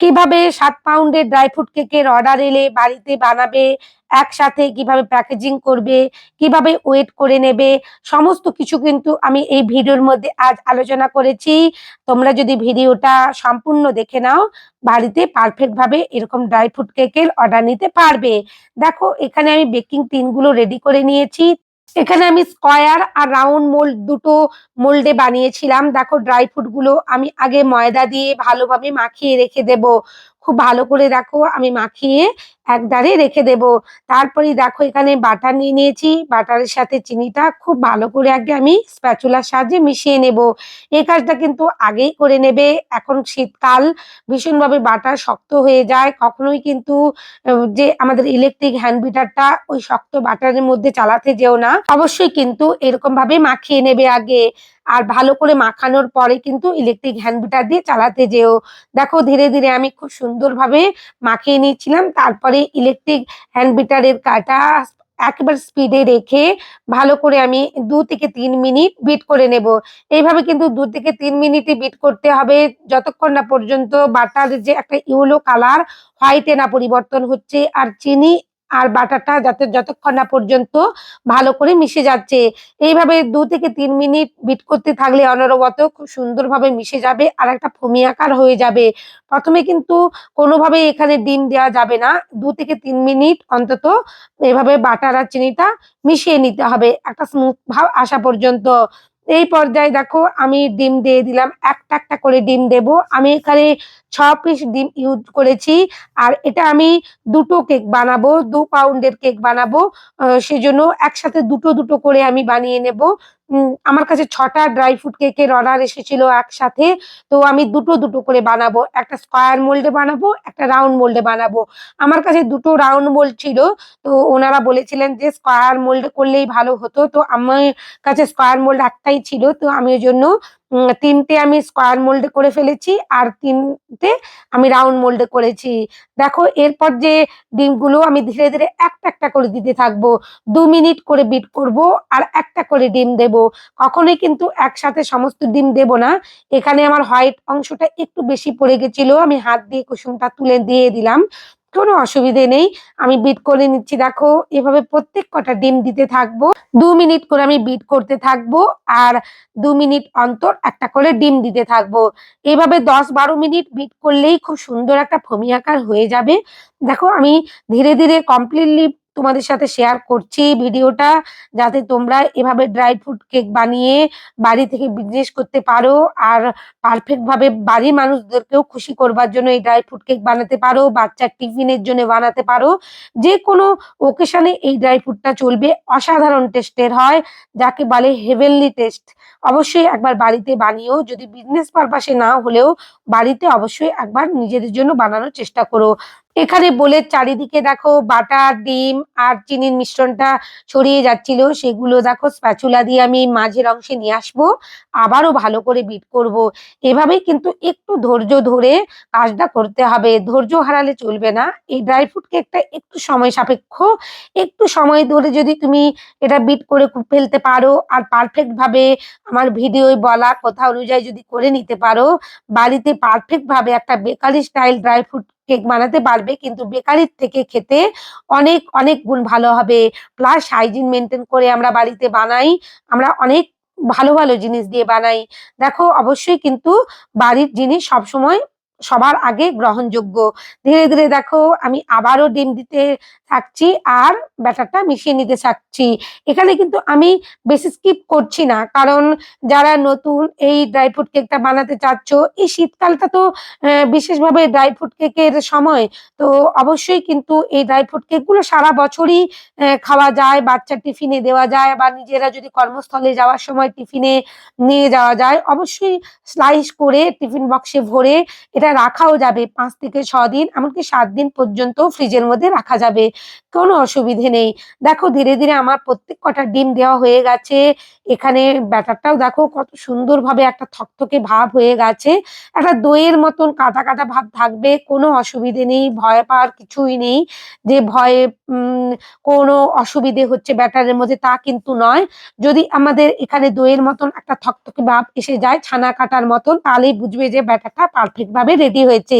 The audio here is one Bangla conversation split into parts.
কীভাবে সাত পাউন্ডের ড্রাই ফ্রুট কেকের অর্ডার এলে বাড়িতে বানাবে, একসাথে কীভাবে প্যাকেজিং করবে, কীভাবে ওয়েট করে নেবে, সমস্ত কিছু কিন্তু আমি এই ভিডিওর মধ্যে আজ আলোচনা করেছি। তোমরা যদি ভিডিওটা সম্পূর্ণ দেখে নাও, বাড়িতে পারফেক্ট ভাবে এরকম ড্রাই ফ্রুট কেকের অর্ডার নিতে পারবে। দেখো, এখানে আমি বেকিং টিনগুলো রেডি করে নিয়েছি। এখানে আমি স্কয়ার আর রাউন্ড মোল্ড দুটো মোল্ডে বানিয়েছিলাম। দেখো ড্রাই ফ্রুটগুলো আমি আগে ময়দা দিয়ে ভালোভাবে মাখিয়ে রেখে দেব। খুব ভালো করে দেখো আমি মাখিয়ে একদারে রেখে দেব। তারপরে দেখো এখানে বাটার নিয়ে নিয়েছি। বাটারের সাথে চিনিটা খুব ভালো করে আগে আমি স্প্যাচুলার সাহায্যে মিশিয়ে নেব। এই কাজটা কিন্তু আগেই করে নেবে। এখন শীতকাল, ভীষণভাবে বাটার শক্ত হয়ে যায়। কখনোই কিন্তু যে আমাদের ইলেকট্রিক হ্যান্ড বিটারটা ওই শক্ত বাটারের মধ্যে চালাতে যেও না। অবশ্যই কিন্তু এরকম ভাবে মাখিয়ে নেবে আগে। আর ভালো করে মাখানোর পরে কিন্তু ইলেকট্রিক হ্যান্ড বিটার দিয়ে চালাতে যেও। দেখো ধীরে ধীরে আমি খুব সুন্দরভাবে মাখিয়ে নিচ্ছিলাম তারপরে ইলেকট্রিক হ্যান্ড বিটারের কাটা একেবারে স্পিডে রেখে ভালো করে আমি দু থেকে তিন মিনিট বিট করে নেব। এইভাবে কিন্তু দু থেকে তিন মিনিটে বিট করতে হবে। যতক্ষণ না পর্যন্ত বাটার যে একটা ইউলো কালার হোয়াইটে না পরিবর্তন হচ্ছে আর চিনি আর বাটারটা যাতে যতক্ষণ না পর্যন্ত ভালো করে মিশে যাচ্ছে। এইভাবে দু থেকে তিন মিনিট বিট করতে থাকলে অনবরত খুব সুন্দরভাবে মিশে যাবে আর একটা ফমি আকার হয়ে যাবে। প্রথমে কিন্তু কোনোভাবে এখানে ডিম দেওয়া যাবে না। দু থেকে তিন মিনিট অন্তত এভাবে বাটার আর চিনিটা মিশিয়ে নিতে হবে। একটা স্মুথ ভাব আসা পর্যন্ত। এই পর্যায়ে দেখো আমি ডিম দিয়ে দিলাম। একটা একটা করে ডিম দেব। আমি এখানে ছ পিস ডিম ইউজ করেছি। আর এটা আমি দুটো কেক বানাবো, দু পাউন্ডের কেক বানাবো। সেজন্য একসাথে দুটো দুটো করে আমি বানিয়ে নেব। আমার কাছে ছটা ড্রাই ফ্রুট কেকের অর্ডার এসেছিল একসাথে। তো আমি দুটো দুটো করে বানাবো। একটা স্কোয়ার মোল্ডে বানাবো, একটা রাউন্ড মোল্ডে বানাবো। আমার কাছে দুটো রাউন্ড মোল্ড ছিল। তো ওনারা বলেছিলেন যে স্কোয়ার মোল্ডে করলেই ভালো হতো। তো আমার কাছে স্কোয়ার মোল্ড একটাই ছিল। তো আমি ওই জন্য তিনটে আমি স্কোয়ার মোল্ডে করে ফেলেছি আর তিনটে আমি রাউন্ড মোল্ডে করেছি। দেখো, এরপর যে ডিমগুলো আমি ধীরে ধীরে একটা একটা করে দিতে থাকব। দু মিনিট করে বিট করব আর একটা করে ডিম দেব। কখনোই কিন্তু একসাথে সমস্ত ডিম দেব না। এখানে আমার হোয়াইট অংশটা একটু বেশি পড়ে গেছিল। আমি হাত দিয়ে কুসুমটা তুলে দিয়ে দিলাম। কোনো অসুবিধে নেই। আমি বিট করে নিচ্ছি। দেখো, এভাবে প্রত্যেক কটা ডিম দিতে থাকব। দু মিনিট করে আমি বিট করতে থাকব আর দু মিনিট অন্তর একটা করে ডিম দিতে থাকব। এভাবে দশ বারো মিনিট বিট করলেই খুব সুন্দর একটা ফমি আকার হয়ে যাবে। দেখো, আমি ধীরে ধীরে কমপ্লিটলি তোমাদের সাথে শেয়ার করছি ভিডিওটা, যাতে তোমরা এভাবে ড্রাই ফ্রুট কেক বানিয়ে বাড়ি থেকে বিজনেস করতে পারো আর পারফেক্ট ভাবে বাড়ির মানুষদেরকেও খুশি করবার জন্য এই ড্রাই ফ্রুট কেক বানাতে পারো, বাচ্চার টিফিনের জন্য বানাতে পারো। যে কোনো ওকেশনে এই ড্রাই ফ্রুটটা চলবে, অসাধারণ টেস্টের হয়, যাকে বলে হেভেনলি টেস্ট অবশ্যই একবার বাড়িতে বানিয়েও যদি বিজনেস পারপাসে না হলেও বাড়িতে অবশ্যই একবার নিজেদের জন্য বানানোর চেষ্টা করো। এখানে বোলের চারিদিকে দেখো বাটার, ডিম আর চিনির মিশ্রণটা ছড়িয়ে যাচ্ছিল। সেগুলো দেখো স্প্যাচুলা দিয়ে আমি মাঝের অংশে নিয়ে আসব। আবারও ভালো করে বিট করব। এভাবেই কিন্তু একটু ধৈর্য ধরে কাজটা করতে হবে। ধৈর্য হারালে চলবে না। এই ড্রাই ফ্রুট কেকটা একটু সময় সাপেক্ষ। একটু সময় ধরে যদি তুমি এটা বিট করে ফেলতে পারো আর পারফেক্ট ভাবে আমার ভিডিওয় বলা কথা অনুযায়ী যদি করে নিতে পারো, বাড়িতে পারফেক্ট ভাবে একটা bakery style dry fruit cake বানাতে পারবে, কিন্তু বেকারির থেকে খেতে অনেক অনেক গুণ ভালো হবে। প্লাস হাইজিন মেনটেন করে আমরা বাড়িতে বানাই, আমরা অনেক ভালো ভালো জিনিস দিয়ে বানাই। দেখো, অবশ্যই কিন্তু বাড়ির জিনিস সবসময় সবার আগে গ্রহণযোগ্য। ধীরে ধীরে দেখো, আমি আবারও ডিম দিতে থাকছি আর ব্যাটারটা মিশিয়ে নিতে থাকছি এখানে কিন্তু আমি বেশি স্কিপ করছি না, কারণ যারা নতুন এই ড্রাই ফ্রুট কেকটা বানাতে চাচ্ছ, এই শীতকালটা তো বিশেষভাবে ড্রাই ফ্রুট কেকের সময়, তো অবশ্যই কিন্তু এই ড্রাই ফ্রুট কেকগুলো সারা বছরই খাওয়া যায়, বাচ্চার টিফিনে দেওয়া যায়, বা নিজেরা যদি কর্মস্থলে যাওয়ার সময় টিফিনে নিয়ে যাওয়া যায়, অবশ্যই স্লাইস করে টিফিন বক্সে ভরে এটা রাখাও যাবে পাঁচ থেকে ছ দিন, এমনকি সাত দিন পর্যন্ত ফ্রিজের মধ্যে রাখা যাবে। কোনো অসুবিধে নেই। দেখো ধীরে ধীরে আমার প্রত্যেক কটা ডিম দেওয়া হয়ে গেছে। এখানে ব্যাটারটাও দেখো কত সুন্দরভাবে একটা থকথকে ভাব হয়ে গেছে। একটা দইয়ের মতন কাটা কাটা ভাব থাকবে, কোনো অসুবিধে নেই, ভয় পাওয়ার কিছুই নেই। যে ভয়ে কোনো অসুবিধে হচ্ছে ব্যাটারের মধ্যে তা কিন্তু নয়। যদি আমাদের এখানে দইয়ের মতন একটা থকথকে ভাব এসে যায়, ছানা কাটার মতন, তাহলেই বুঝবে যে ব্যাটারটা পারফেক্ট ভাবে রেডি হয়েছে।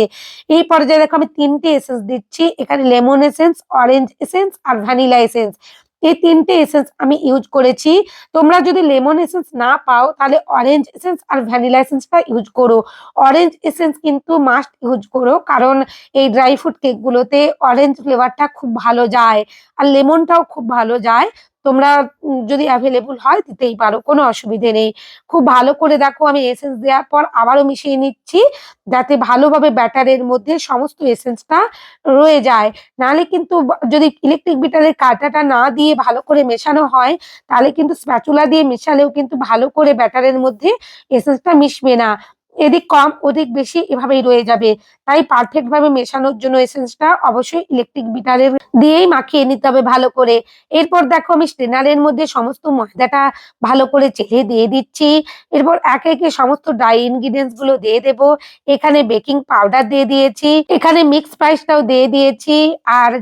এই পর্যায়ে দেখো আমি তিনটে এসেন্স দিচ্ছি। এখানে লেমন এসেন্স অরেঞ্জ এসেন্স আর ভ্যানিলা এসেন্স এই তিনটে এসেন্স আমি ইউজ করেছি। তোমরা যদি লেমন এসেন্স না পাও, তাহলে অরেঞ্জ এসেন্স আর ভ্যানিলা এসেন্সটা ইউজ করো। অরেঞ্জ এসেন্স কিন্তু মাস্ট ইউজ করো, কারণ এই ড্রাই ফ্রুট কেকগুলোতে অরেঞ্জ ফ্লেভারটা খুব ভালো যায়। আর লেমনটাও খুব ভালো যায়। তোমরা যদি অ্যাভেলেবল হয় দিতেই পারো, কোনো অসুবিধে নেই। খুব ভালো করে দেখো, আমি এসেন্স দেওয়ার পর আবারও মিশিয়ে নিচ্ছি, যাতে ভালোভাবে ব্যাটারের মধ্যে সমস্ত এসেন্সটা রয়ে যায়। নাহলে কিন্তু যদি ইলেকট্রিক বিটারের কাঁটাটা না দিয়ে ভালো করে মেশানো হয়, তাহলে কিন্তু স্প্যাচুলা দিয়ে মেশালেও কিন্তু ভালো করে ব্যাটারের মধ্যে এসেন্সটা মিশবে না। এদিক কম, ওদিক বেশি এভাবেই রয়ে যাবে। তাই পারফেক্ট ভাবে মেশানোর জন্য এসেন্সটা অবশ্যই ইলেকট্রিক বিটারের দিয়েই মাখিয়ে নিতে হবে ভালো করে। এরপর দেখো আমি স্ট্রেনারের মধ্যে সমস্ত ময়দাটা ভালো করে চেলে দিয়ে দিচ্ছি। এরপর একে একে সমস্ত ড্রাই ইনগ্রিডিয়েন্টসগুলো দিয়ে দেব। এখানে বেকিং পাউডার দিয়ে দিয়েছি। এখানে মিক্স স্পাইসটাও দিয়ে দিয়েছি। আর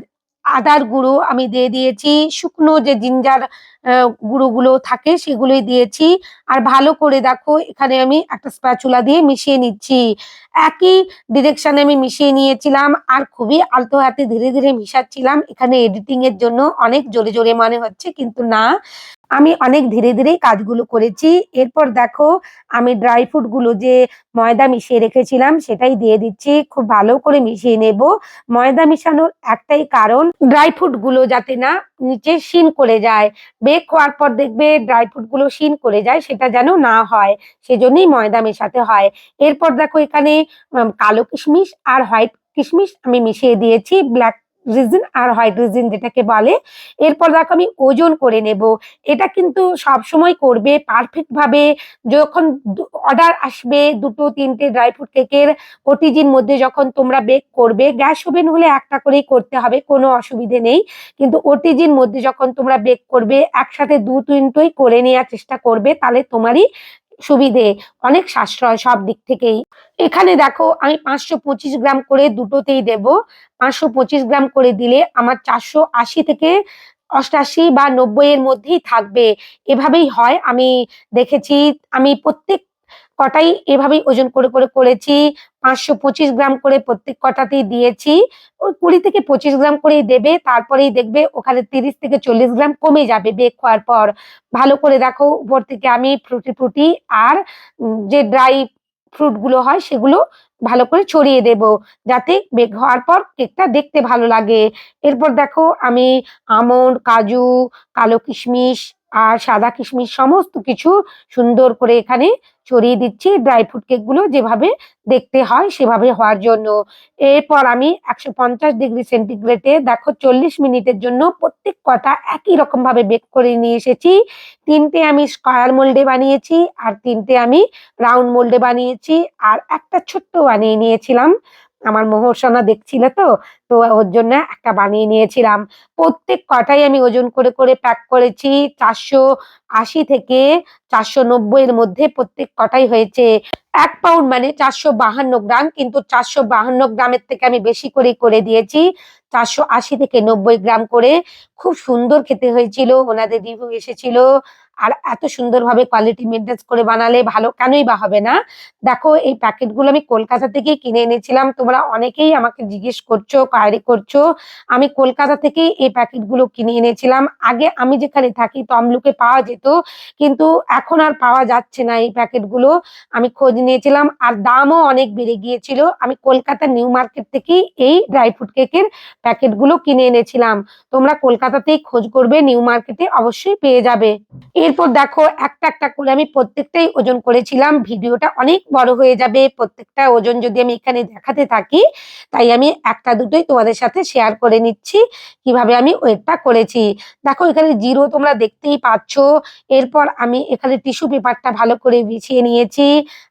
আদার গুঁড়ো আমি দিয়ে দিয়েছি। শুকনো যে জিঞ্জার গুঁড়োগুলো থাকে সেগুলোই দিয়েছি। আর ভালো করে দেখো, এখানে আমি একটা স্প্যাচুলা দিয়ে মিশিয়ে নিচ্ছি। একই ডিরেকশানে আমি মিশিয়ে নিয়েছিলাম আর খুবই আলতো হাতে ধীরে ধীরে মিশাচ্ছিলাম। এখানে এডিটিং এর জন্য অনেক জোরে জোরে মনে হচ্ছে, কিন্তু না। আমি অনেক ধীরে ধীরেই কাজগুলো করেছি। এরপর দেখো, আমি ড্রাই ফ্রুটগুলো যে ময়দা মিশিয়ে রেখেছিলাম সেটাই দিয়ে দিচ্ছি। খুব ভালো করে মিশিয়ে নেব। ময়দা মিশানোর একটাই কারণ ড্রাই ফ্রুটগুলো যাতে না নিচে শিন করে যায়। বেক হওয়ার পর দেখবে ড্রাই ফ্রুটগুলো শিন করে যায়, সেটা যেন না হয়, সেজন্যই ময়দা মেশাতে হয়। এরপর দেখো এখানে কালো কিশমিশ আর হোয়াইট কিশমিশ আমি মিশিয়ে দিয়েছি ব্ল্যাক রিজিন আর হোয়াইট রিজিন যেটাকে বলে। এরপর দেখো আমি ওজন করে নেব। এটা কিন্তু সব সময় করবে পারফেক্ট ভাবে। যখন অর্ডার আসবে দুটো, তিনটে ড্রাই ফ্রুট কেকের ওটিজির মধ্যে যখন তোমরা বেক করবে গ্যাস ওভেন হলে একটা করেই করতে হবে, কোনো অসুবিধে নেই। কিন্তু ওটিজির মধ্যে যখন তোমরা বেক করবে, একসাথে দু তিনটোই করে নেওয়ার চেষ্টা করবে, তাহলে তোমারই সুবিধে, অনেক সাশ্রয় সব দিক থেকেই। এখানে দেখো, আমি পাঁচশো পঁচিশ গ্রাম করে দুটোতেই দেব। পাঁচশো পঁচিশ গ্রাম করে দিলে আমার চারশো আশি থেকে অষ্টাশি বা নব্বই এর মধ্যেই থাকবে। এভাবেই হয়, আমি দেখেছি, আমি প্রত্যেক কটাই এভাবেই ওজন করে করে করেছি। পাঁচশো পঁচিশ গ্রাম করে প্রত্যেক কটাতেই দিয়েছি। ওই কুড়ি থেকে পঁচিশ গ্রাম করেই দেবে, তারপরেই দেখবে ওখানে তিরিশ থেকে চল্লিশ গ্রাম কমে যাবে বেক হওয়ার পর। ভালো করে দেখো, উপর থেকে আমি ফ্রুটি ফ্রুটি আর যে ড্রাই ফ্রুটগুলো হয় সেগুলো ভালো করে ছড়িয়ে দেব, যাতে বেক হওয়ার পর কেকটা দেখতে ভালো লাগে। এরপর দেখো আমি আমন্ড, কাজু, কালো কিশমিশ আর সাদা কিশমিশ সমস্ত কিছু সুন্দর করে এখানে ছড়িয়ে দিচ্ছি। ড্রাই ফ্রুট কেকগুলো যেভাবে দেখতে হয় সেভাবে হওয়ার জন্য। এরপর আমি একশো পঞ্চাশ ডিগ্রি সেন্টিগ্রেডে দেখো চল্লিশ মিনিটের জন্য প্রত্যেক কটা একই রকম ভাবে বেক করে নিয়ে এসেছি। তিনটে আমি স্কয়ার মোল্ডে বানিয়েছি আর তিনটে আমি রাউন্ড মোল্ডে বানিয়েছি। আর একটা ছোট্ট বানিয়ে নিয়েছিলাম। আমার মোহরসোনা দেখছিল তো? তো ওর জন্য একটা বানিয়ে নিয়েছিলাম। প্রত্যেক কটাই আমি ওজন করে করে প্যাক করেছি। চারশো আশি থেকে চারশো নব্বইয়ের মধ্যে প্রত্যেক কটাই হয়েছে। এক পাউন্ড মানে চারশো বাহান্ন গ্রাম, কিন্তু চারশো বাহান্ন গ্রামের থেকে আমি বেশি করে করে দিয়েছি। চারশো আশি থেকে নব্বই গ্রাম করে। খুব সুন্দর খেতে হয়েছিল। ওনাদের রিভিউ এসেছিল। আর এত সুন্দরভাবে কোয়ালিটি মেনটেন করে বানালে ভালো কেনই বা হবে না? দেখো, এই প্যাকেটগুলো আমি কলকাতা থেকেই কিনে এনেছিলাম। তোমরা অনেকেই আমাকে জিজ্ঞেস করছ কোয়ারি করছ। আমি কলকাতা থেকেই এই প্যাকেটগুলো কিনে এনেছিলাম। আগে আমি যেখানে থাকি, তমলুকে পাওয়া যেত, কিন্তু এখন আর পাওয়া যাচ্ছে না এই প্যাকেটগুলো আমি খোঁজ নিয়েছিলাম আর দামও অনেক বেড়ে গিয়েছিল। আমি কলকাতা নিউ মার্কেট থেকেই এই ড্রাই ফ্রুট কেকের প্যাকেটগুলো কিনে এনেছিলাম। তোমরা কলকাতাতেই খোঁজ করবে, নিউ মার্কেটে অবশ্যই পেয়ে যাবে। এরপর দেখো একটা একটা করে আমি প্রত্যেকটাই ওজন করেছিলাম। ভিডিওটা অনেক বড় হয়ে যাবে। প্রত্যেকটা ওজন যদি আমি এখানে দেখাতে থাকি, তাই আমি একটা দুটোই তোমাদের সাথে শেয়ার করে নিচ্ছি, কীভাবে আমি ওয়েটটা করেছি। দেখো এখানে জিরো তোমরা দেখতেই পাচ্ছ। এরপর আমি এখানে টিস্যু পেপারটা ভালো করে বিছিয়ে নিয়েছি,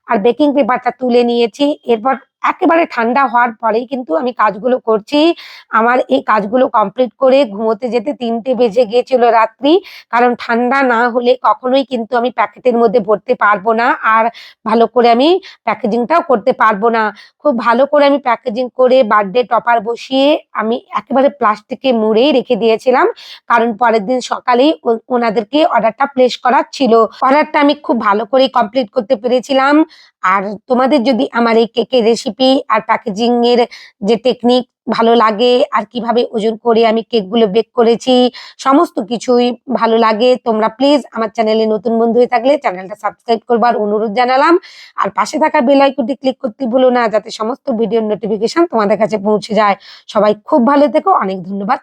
আর বেকিং পেপারটা তুলে নিয়েছি। এরপর একেবারে ঠান্ডা হওয়ার পরেই কিন্তু আমি কাজগুলো করছি। আমার এই কাজগুলো কমপ্লিট করে ঘুমোতে যেতে তিনটে বেজে গিয়েছিল রাত্রি। কারণ ঠান্ডা না হলে কখনোই কিন্তু আমি প্যাকেটের মধ্যে ভরতে পারব না আর ভালো করে আমি প্যাকেজিংটাও করতে পারব না। খুব ভালো করে আমি প্যাকেজিং করে বার্থডে টপার বসিয়ে আমি একেবারে প্লাস্টিকে মুড়েই রেখে দিয়েছিলাম। কারণ পরের দিন সকালেই ওনাদেরকে অর্ডারটা প্লেস করার ছিল। অর্ডারটা আমি খুব ভালো করে কমপ্লিট করতে পেরেছিলাম। আর তোমাদের যদি আমার এই কেকের রেসিপি আর প্যাকেজিং এর যে টেকনিক ভালো লাগে আর কীভাবে ওজন করে আমি কেকগুলো বেক করেছি, সমস্ত কিছুই ভালো লাগে। তোমরা প্লিজ আমার চ্যানেলে নতুন বন্ধু হয়ে থাকলে চ্যানেলটা সাবস্ক্রাইব করবার অনুরোধ জানালাম। আর পাশে থাকা বেল আইকনটি ক্লিক করতে ভুলো না, যাতে সমস্ত ভিডিওর নোটিফিকেশন তোমাদের কাছে পৌঁছে যায়। সবাই খুব ভালো থেকো, অনেক ধন্যবাদ।